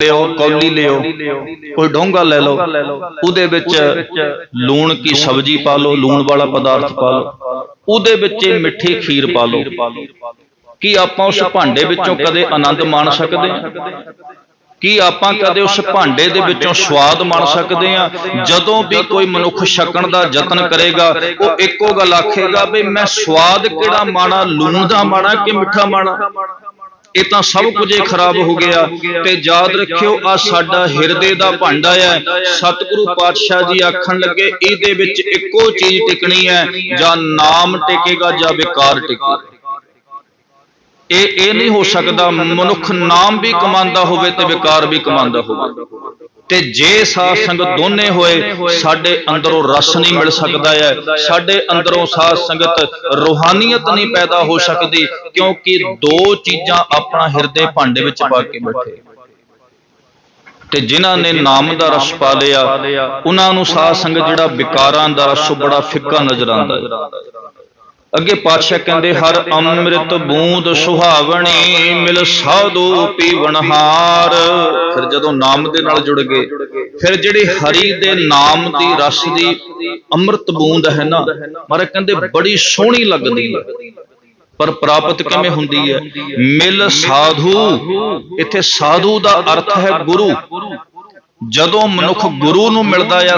ਲਿਓ ਕੌਲੀ ਲਿਓ ਕੋਈ ਡੋਂਗਾ ਲੈ ਲਓ ਉਹਦੇ ਵਿੱਚ ਲੂਣ ਕੀ ਸਬਜ਼ੀ ਪਾ ਲਓ ਲੂਣ ਵਾਲਾ ਪਦਾਰਥ ਪਾ ਲਓ। ਉਹਦੇ ਵਿੱਚ ਮਿੱਠੀ ਖੀਰ ਪਾ ਲਓ। ਕੀ ਆਪਾਂ ਉਸ ਭਾਂਡੇ ਵਿੱਚੋਂ ਕਦੇ ਆਨੰਦ ਮਾਣ ਸਕਦੇ ਹਾਂ? ਕੀ ਆਪਾਂ ਕਦੇ ਉਸ ਭਾਂਡੇ ਦੇ ਵਿੱਚੋਂ ਸਵਾਦ ਮਾਣ ਸਕਦੇ ਹਾਂ? ਜਦੋਂ ਵੀ ਕੋਈ ਮਨੁੱਖ ਛਕਣ ਦਾ ਯਤਨ ਕਰੇਗਾ ਉਹ ਇੱਕੋ ਗੱਲ ਆਖੇਗਾ ਵੀ ਮੈਂ ਸਵਾਦ ਕਿਹੜਾ ਮਾਣਾ? ਲੂਣ ਦਾ ਮਾਣਾ ਕਿ ਮਿੱਠਾ ਮਾਣਾ? ਇਹ ਤਾਂ ਸਭ ਕੁਝ ਹੀ ਖਰਾਬ ਹੋ ਗਿਆ ਤੇ ਯਾਦ ਰੱਖਿਓ ਆ ਸਾਡਾ ਹਿਰਦੇ ਦਾ ਭਾਂਡਾ ਹੈ। ਸਤਿਗੁਰੂ ਪਾਤਸ਼ਾਹ ਜੀ ਆਖਣ ਲੱਗੇ ਇਹਦੇ ਵਿੱਚ ਇੱਕੋ ਚੀਜ਼ ਟਿਕਣੀ ਹੈ ਜਾਂ ਨਾਮ ਟਿਕੇਗਾ ਜਾਂ ਵਿਕਾਰ ਟਿਕੇਗਾ ਇਹ ਇਹ ਨਹੀਂ ਹੋ ਸਕਦਾ ਮਨੁੱਖ ਨਾਮ ਵੀ ਕਮਾਉਂਦਾ ਹੋਵੇ ਤੇ ਵਿਕਾਰ ਵੀ ਕਮਾਉਂਦਾ ਹੋਵੇ। ਤੇ ਜੇ ਸਾਧ ਸੰਗਤ ਦੋਨੇ ਹੋਏ ਸਾਡੇ ਅੰਦਰੋਂ ਰਸ ਨਹੀਂ ਮਿਲ ਸਕਦਾ ਹੈ। ਸਾਡੇ ਅੰਦਰੋਂ ਸਾਧ ਸੰਗਤ ਰੂਹਾਨੀਅਤ ਨਹੀਂ ਪੈਦਾ ਹੋ ਸਕਦੀ ਕਿਉਂਕਿ ਦੋ ਚੀਜ਼ਾਂ ਆਪਣਾ ਹਿਰਦੇ ਭਾਂਡੇ ਵਿੱਚ ਪਾ ਕੇ ਬੈਠੇ। ਤੇ ਜਿਨ੍ਹਾਂ ਨੇ ਨਾਮ ਦਾ ਰਸ ਪਾ ਲਿਆ ਉਹਨਾਂ ਨੂੰ ਸਾਧ ਸੰਗਤ ਜਿਹੜਾ ਵਿਕਾਰਾਂ ਦਾ ਰਸ ਬੜਾ ਫਿੱਕਾ ਨਜ਼ਰ ਆਉਂਦਾ ਹੈ। ਅੱਗੇ ਪਾਤਸ਼ਾਹ ਕਹਿੰਦੇ, ਹਰ ਅੰਮ੍ਰਿਤ ਬੂੰਦ ਸੁਹਾਵਣੀ, ਮਿਲ ਸਾਧੂ ਪੀਵਨਹਾਰ ਫਿਰ ਜਦੋਂ ਨਾਮ ਦੇ ਨਾਲ ਜੁੜ ਗਏ, ਫਿਰ ਜਿਹੜੀ ਹਰੀ ਦੇ ਨਾਮ ਦੀ ਰਸ ਦੀ ਅੰਮ੍ਰਿਤ ਬੂੰਦ ਹੈ ਨਾ ਮਾਰੇ ਕਹਿੰਦੇ, ਬੜੀ ਸੋਹਣੀ ਲੱਗਦੀ ਹੈ। ਪਰ ਪ੍ਰਾਪਤ ਕਿਵੇਂ ਹੁੰਦੀ ਹੈ? ਮਿਲ ਸਾਧੂ, ਇੱਥੇ ਸਾਧੂ ਦਾ ਅਰਥ ਹੈ ਗੁਰੂ। ਜਦੋਂ ਮਨੁੱਖ ਗੁਰੂ ਨੂੰ ਮਿਲਦਾ ਆ